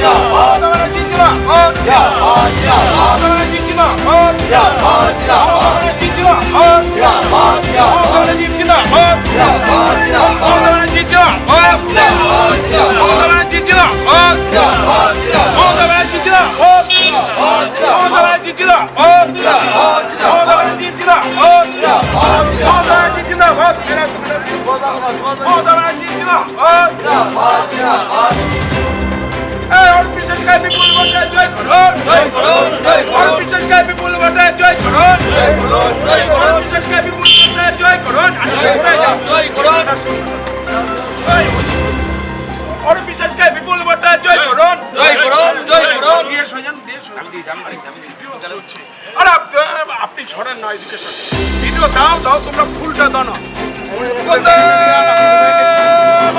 야, 나라 지지마. 야, 나라 지지마. 야, 나라 지지마. 야, 나라 지지마. 야, 나라 지지마. 나라 지지마. 나라 지지마. 나라 지지마. 나라 지지마. 나라 지지마. 나라 지지마. 나라 지지마. বিশেষ খায় বিপুল ভাটায় জয় করুন বিশেষ খায় বিপুল ভাটায় জয় করুন বিশেষ খায় বিপুল ভাটায় জয় করুন জয় করুন অরূপ বিশ্বাস খায় বিপুল ভাটায় জয় করুন জয় করুন জয় করুন দিয়ে সোজান দিয়ে সোজান দিয়ে দাম আরে আপনি ছড়েন না এদিকে সরেন। ভিডিও দাও দাও তোমরা ফুলটা দাও না। বন্দে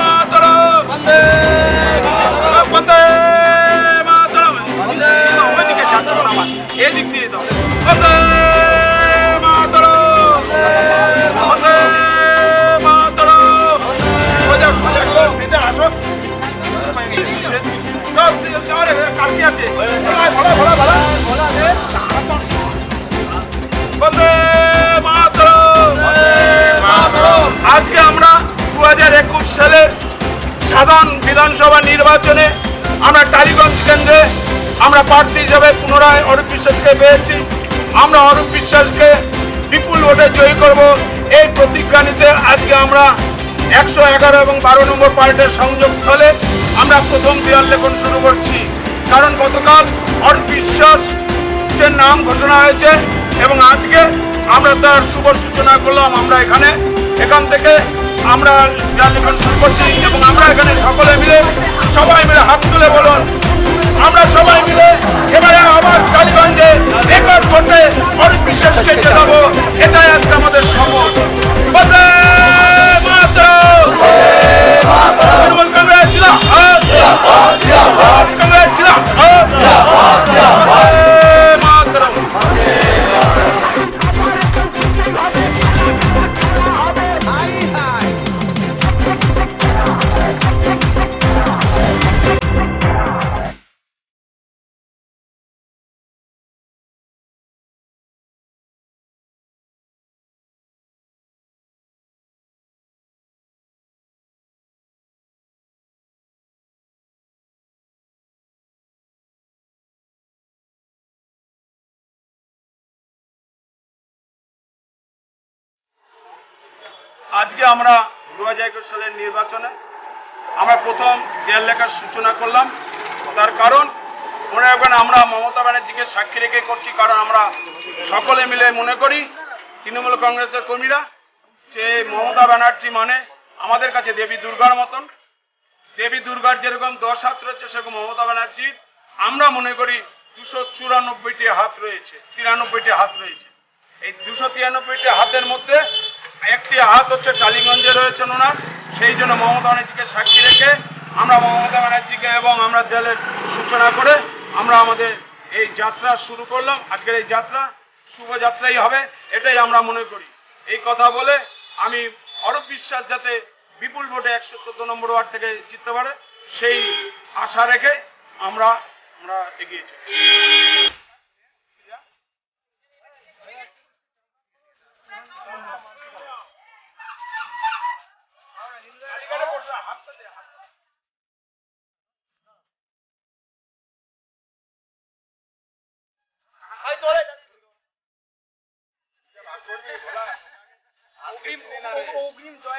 মাতরম। বন্দে। সাধারণ বিধানসভা নির্বাচনে আমরা টালিগঞ্জ কেন্দ্রে আমরা প্রার্থী হিসেবে পুনরায় অরূপ বিশ্বাসকে পেয়েছি। আমরা অরূপ বিশ্বাসকে বিপুল ভোটে জয়ী করব। এই প্রতিজ্ঞা নিতে আজকে আমরা একশো এগারো এবং বারো নম্বর পার্টের সংযোগস্থলে আমরা প্রথম দেয়াল লেখন শুরু করছি। কারণ গতকাল অরূপ বিশ্বাস যে নাম ঘোষণা হয়েছে এবং আজকে আমরা তার শুভ সূচনা করলাম। আমরা এখানে এখান থেকে আমরা লিখন শুরু করছি এবং আমরা এখানে সকলে মিলে সবাই মিলে হাত তুলে বলুন। আমরা সবাই মিলে এবারে আবার কালীগঞ্জে রেকর্ড করতে অনেক বিশ্বাসকে জেতাবো। এটাই আজকে আমাদের শপথ আজকে আমরা দু সালের নির্বাচনে আমরা প্রথম দেয়াল লেখার সূচনা করলাম। তার কারণ, মনে রাখবেন, আমরা মমতা ব্যানার্জিকে সাক্ষী রেখে করছি, কারণ আমরা সকলে মিলে মনে করি, তৃণমূল কংগ্রেসের কর্মীরা, যে মমতা ব্যানার্জি মানে আমাদের কাছে দেবী দুর্গার মতন। দেবী দুর্গার যেরকম দশ হাত রয়েছে, সেরকম মমতা ব্যানার্জির। আমরা মনে করি দুশো চুরানব্বইটি হাত রয়েছে, তিরানব্বইটি হাত রয়েছে। এই দুশো তিরানব্বইটি হাতের মধ্যে একটি হাত হচ্ছে টালিগঞ্জে রয়েছেন ওনার। সেই জন্য মমতা ব্যানার্জিকে সাক্ষী রেখে আমরা মমতা ব্যানার্জিকে এবং আমরা দলের সূচনা করে আমরা আমাদের এই যাত্রা শুরু করলাম। আজকের এই যাত্রা শুভযাত্রাই হবে, এটাই আমরা মনে করি। এই কথা বলে আমি অরূপ বিশ্বাস যাতে বিপুল ভোটে একশো চোদ্দ নম্বর ওয়ার্ড থেকে জিততে পারে, সেই আশা রেখে আমরা আমরা এগিয়ে চলি 我我给你们转